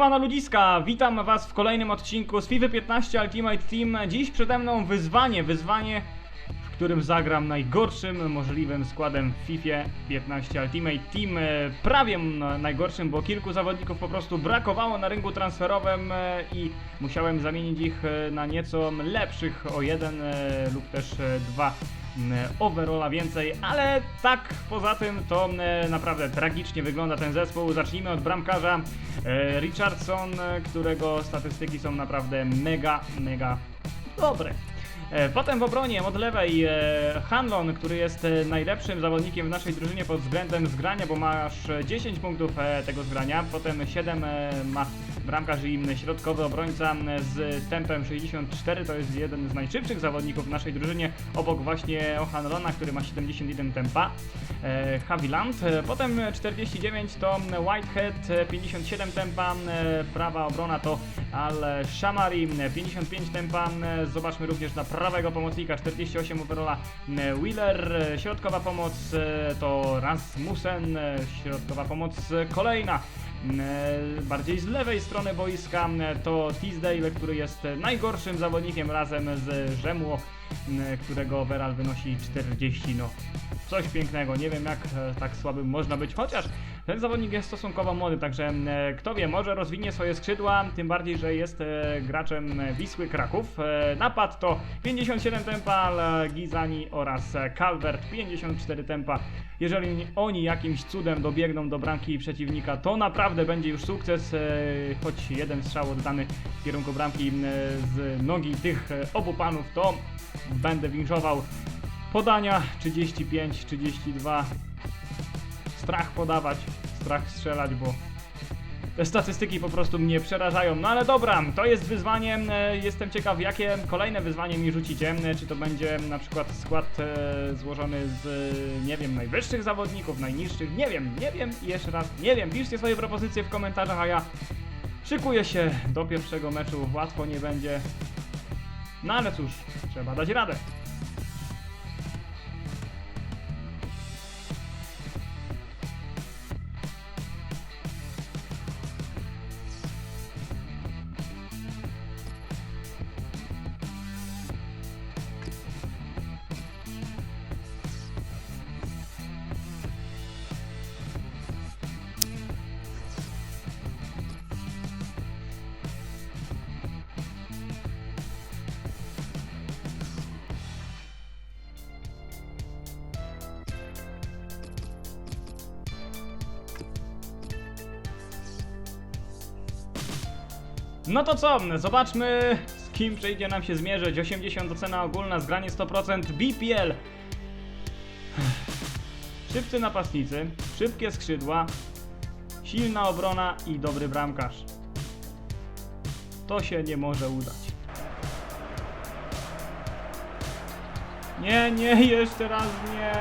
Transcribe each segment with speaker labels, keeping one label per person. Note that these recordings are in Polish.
Speaker 1: Siemano ludziska, witam was w kolejnym odcinku z FIFA 15 Ultimate Team. Dziś przede mną wyzwanie, wyzwanie, w którym zagram najgorszym możliwym składem w FIFA 15 Ultimate Team. E, Prawie najgorszym, bo kilku zawodników po prostu brakowało na rynku transferowym e, i musiałem zamienić ich e, na nieco lepszych o jeden lub też dwa overalla więcej, ale tak poza tym to m, naprawdę tragicznie wygląda ten zespół. Zacznijmy od bramkarza e, Richardson, e, którego statystyki są naprawdę mega, mega dobre. E, Potem w obronie od lewej e, Hanlon, który jest e, najlepszym zawodnikiem w naszej drużynie pod względem zgrania, bo ma aż e, 10 punktów tego zgrania. Potem 7 e, ma bramkarz i środkowy obrońca z tempem 64, to jest jeden z najszybszych zawodników w naszej drużynie, obok właśnie Hanlona, który ma 71 tempa. Haviland, potem 49 to Whitehead, e, 57 tempa, prawa obrona to Al Shamari, e, 55 tempa, e, zobaczmy również na prawego pomocnika, 48 overalla e, Wheeler, środkowa pomoc to Rasmussen, środkowa pomoc kolejna. Bardziej z lewej strony boiska to Teasdale, który jest najgorszym zawodnikiem razem z Rzemło, którego overall wynosi 40. No, coś pięknego. Nie wiem jak e, tak słabym można być, chociaż ten zawodnik jest stosunkowo młody, także e, kto wie, może rozwinie swoje skrzydła, tym bardziej, że jest e, graczem Wisły Kraków. Napad to 57 tempa, Gizani oraz Calvert 54 tempa. Jeżeli oni jakimś cudem dobiegną do bramki przeciwnika, to naprawdę będzie już sukces, choć jeden strzał oddany w kierunku bramki z nogi tych obu panów, to będę winszował podania 35-32 strach podawać, strach strzelać, bo te statystyki po prostu mnie przerażają. No ale dobra, to jest wyzwanie. e, Jestem ciekaw, jakie kolejne wyzwanie mi rzucicie. E, Czy to będzie na przykład skład e, złożony z, nie wiem, najwyższych zawodników, najniższych, nie wiem, nie wiem i jeszcze raz, nie wiem. Piszcie swoje propozycje w komentarzach, a ja szykuję się do pierwszego meczu. Łatwo nie będzie. No ale cóż, trzeba dać radę. No to co, zobaczmy z kim przyjdzie nam się zmierzyć. 80 ocena ogólna, zgranie 100%, BPL. Szybcy napastnicy, szybkie skrzydła, silna obrona i dobry bramkarz. To się nie może udać. Nie, nie, jeszcze raz nie,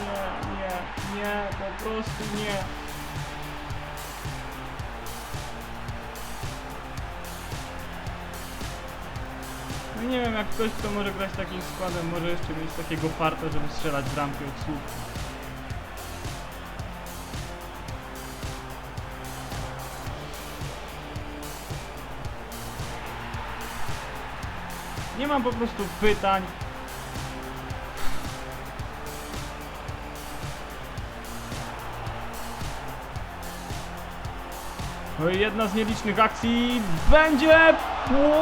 Speaker 1: nie, nie, nie, po prostu nie. No nie wiem, jak ktoś, kto może grać takim składem, może jeszcze mieć takiego farta, żeby strzelać bramki od słupka. Nie mam po prostu pytań. Jedna z nielicznych akcji będzie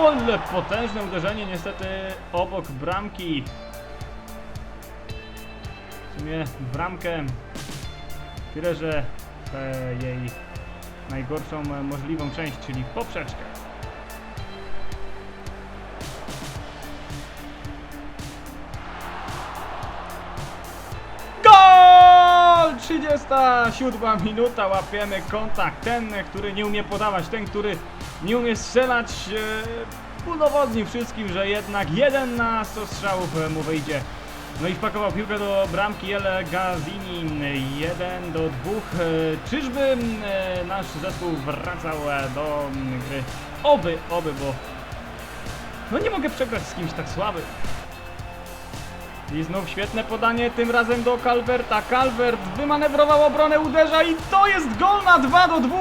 Speaker 1: Ole, potężne uderzenie niestety obok bramki. W sumie bramkę tyle, że jej najgorszą możliwą część, czyli poprzeczkę. 37 minuta, łapiemy kontakt. Ten, który nie umie podawać, ten, który nie umie strzelać, e, udowodni wszystkim, że jednak jeden na 100 strzałów mu wyjdzie. No i wpakował piłkę do bramki El Gazini 1 do 2. E, Czyżby e, nasz zespół wracał do gry? Oby, oby, bo no nie mogę przegrać z kimś tak słabym. I znów świetne podanie, tym razem do Calverta. Calvert wymanewrował obronę, uderza i to jest gol na 2 do 2.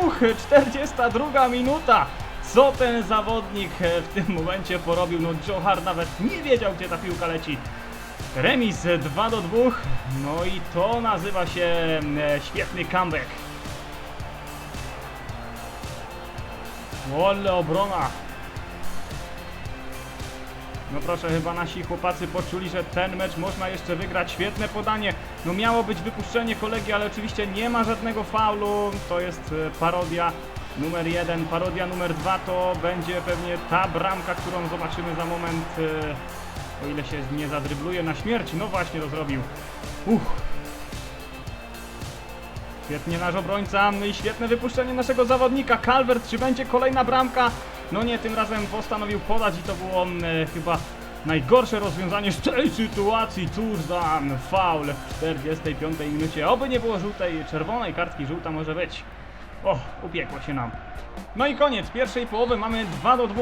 Speaker 1: 42 minuta. Co ten zawodnik e, w tym momencie porobił? No Johar nawet nie wiedział, gdzie ta piłka leci. Remis e, 2 do 2. No i to nazywa się e, świetny comeback. Ole obrona. No proszę, chyba nasi chłopacy poczuli, że ten mecz można jeszcze wygrać. Świetne podanie. No miało być wypuszczenie kolegi, ale oczywiście nie ma żadnego faulu. To jest e, parodia numer jeden. Parodia numer dwa to będzie pewnie ta bramka, którą zobaczymy za moment. e, O ile się nie zadrybluje na śmierć. No właśnie to zrobił. Świetnie nasz obrońca no i świetne wypuszczenie naszego zawodnika. Calvert, czy będzie kolejna bramka? No nie, tym razem postanowił podać i to było mm, e, chyba najgorsze rozwiązanie z tej sytuacji. Cóż za faul w 45 minucie. Oby nie było żółtej, czerwonej kartki, żółta może być. O, upiekło się nam. No i koniec pierwszej połowy, mamy 2 do 2.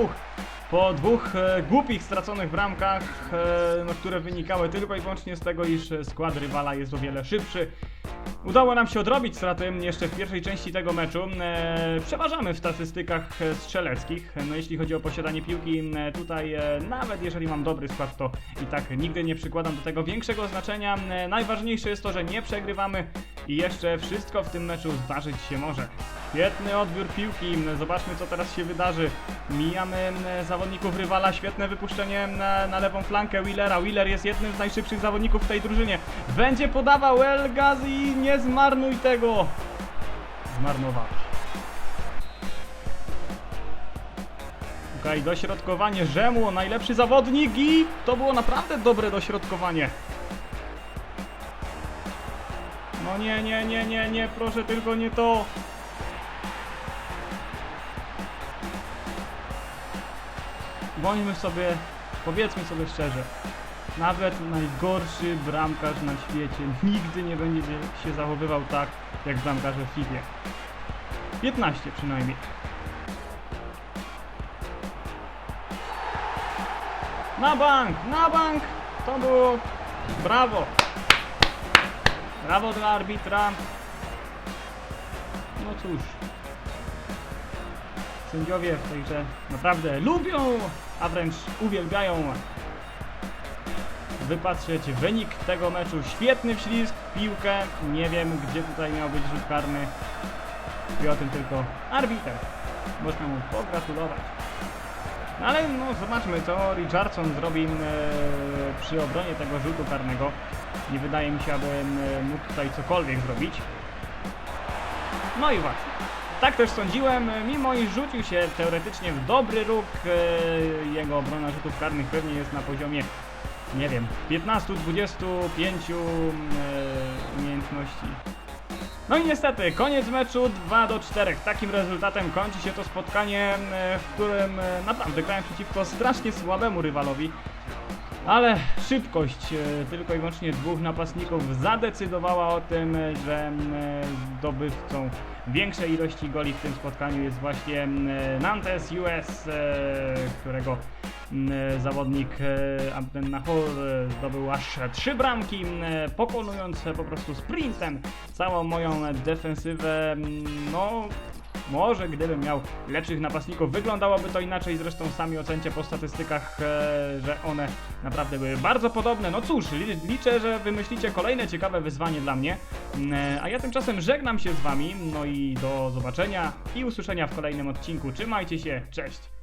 Speaker 1: Po dwóch e, głupich straconych bramkach, e, no, które wynikały tylko i wyłącznie z tego, iż skład rywala jest o wiele szybszy. Udało nam się odrobić straty jeszcze w pierwszej części tego meczu. E, przeważamy w statystykach e, strzeleckich. No jeśli chodzi o posiadanie piłki, tutaj e, nawet jeżeli mam dobry skład, to i tak nigdy nie przykładam do tego większego znaczenia. E, najważniejsze jest to, że nie przegrywamy i jeszcze wszystko w tym meczu zdarzyć się może. Świetny odbiór piłki. Zobaczmy co teraz się wydarzy. Mijamy zawodników rywala. Świetne wypuszczenie na, na lewą flankę Willera. Willer jest jednym z najszybszych zawodników w tej drużynie. Będzie podawał El Ghazi. Nie zmarnuj tego. Zmarnował. Okej, dośrodkowanie Rzemu, najlepszy zawodnik i to było naprawdę dobre dośrodkowanie. No nie, nie, nie, nie, nie, proszę tylko nie to. Bądźmy sobie, powiedzmy sobie szczerze, nawet najgorszy bramkarz na świecie nigdy nie będzie się zachowywał tak, jak bramkarze w FIFA. 15 przynajmniej. Na bank, na bank! To było brawo! Brawo dla arbitra. No cóż. Sędziowie w tej grze naprawdę lubią, a wręcz uwielbiają wypatrzeć wynik tego meczu. Świetny wślizg, piłkę. Nie wiem, gdzie tutaj miał być rzut karny. I o tym tylko arbiter. Można mu pogratulować. No ale no zobaczmy co Richardson zrobi e, przy obronie tego rzutu karnego. Nie wydaje mi się, aby e, mógł tutaj cokolwiek zrobić. No i właśnie. Tak też sądziłem, mimo iż rzucił się teoretycznie w dobry róg, e, jego obrona rzutów karnych pewnie jest na poziomie, nie wiem, 15-25 e, umiejętności. No i niestety, koniec meczu 2 do 4. Takim rezultatem kończy się to spotkanie, e, w którym naprawdę grałem przeciwko strasznie słabemu rywalowi. Ale szybkość e, tylko i wyłącznie dwóch napastników zadecydowała o tym, e, że e, zdobywcą większej ilości goli w tym spotkaniu jest właśnie Nantes US, którego zawodnik Abden Nahor zdobył aż trzy bramki, pokonując po prostu sprintem całą moją defensywę. No, może gdybym miał lepszych napastników, wyglądało,by to inaczej. Zresztą sami ocencie po statystykach, e, że one naprawdę były bardzo podobne. No cóż, li- liczę, że wymyślicie kolejne ciekawe wyzwanie dla mnie. Mm, e, A ja tymczasem żegnam się z wami. No i do zobaczenia i usłyszenia w kolejnym odcinku. Trzymajcie się, cześć!